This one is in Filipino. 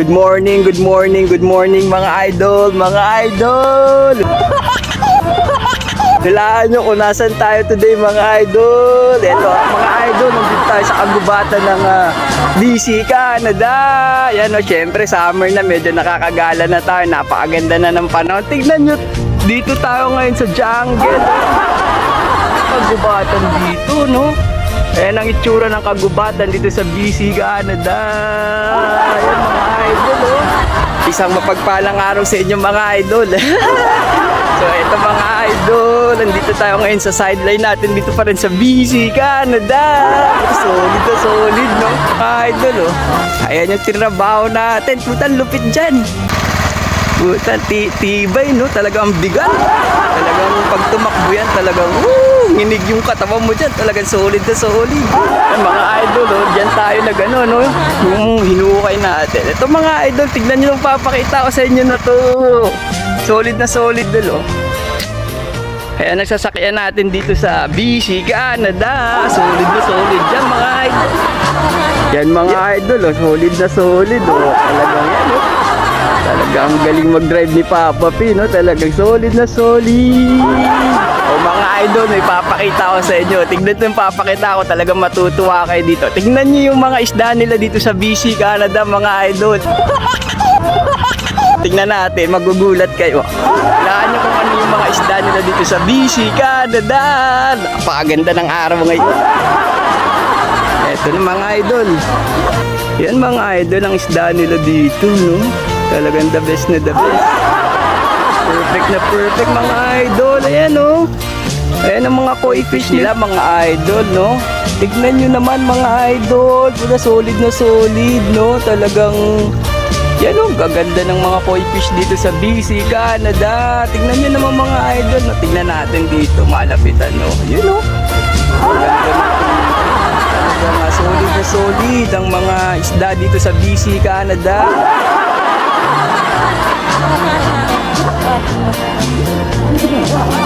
Good morning, good morning, good morning mga idol, mga idol! Nilaan nyo kung nasan tayo today mga idol. Ito mga idol, nandito tayo sa kagubatan ng ah, BC, Canada. Yan o, syempre summer na, medyo nakakagala na tayo. Napakaganda na ng panahon. Tignan nyo, dito tayo ngayon sa jungle. Kagubatan dito, no? Ayan ang itsura ng kagubatan dito sa BC, Canada. Ayan mga oh. Isang mapagpalang araw sa inyo mga idol. so ito mga idol, nandito tayo ngayon sa sideline natin dito pa rin sa BC, Canada. Solid na solid, no? Mga idol, oh. Ayan yung tinabaho natin. Putan, lupit dyan. Puta, ti tibay, no? Talagang bigat. Talagang pag tumakbo yan, talagang woo, nginig yung katawan mo dyan. Talagang solid na solid. Ay, mga idol, oh, dyan tayo na gano'n, no? Yung hinukay natin. Ito mga idol, tignan nyo yung papakita ko sa inyo na to. Solid na solid, dul, oh. Kaya nagsasakyan natin dito sa BC, Canada. Solid na solid dyan, mga idol. Yan mga idol, oh. solid na solid, oh. Talagang yan, oh. Talagang galing mag-drive ni Papa P, no? Talagang solid na solid. O mga idol, may papakita ko sa inyo. Tignan yung papakita ko. Talagang matutuwa kayo dito. Tignan niyo yung mga isda nila dito sa BC, Canada, mga idol. Tignan natin, magugulat kayo. Kailangan nyo kung ano yung mga isda nila dito sa BC, Canada. Napakaganda ng araw ngayon. Eto na mga idol. Yan mga idol ang isda nila dito, no? Talagang the best na the best. Perfect na perfect mga idol. Ayan, no? Eh, Ayan ang mga koi fish nila, mga idol, no? Tignan nyo naman, mga idol. Pura solid na solid, no? Talagang, yan o, gaganda ng mga koi fish dito sa BC, Canada. Tignan nyo naman, mga idol. No? Tignan natin dito, malapitan, no? Yun o. Talagang uh, solid na solid ang mga isda dito sa BC, Canada. Canada.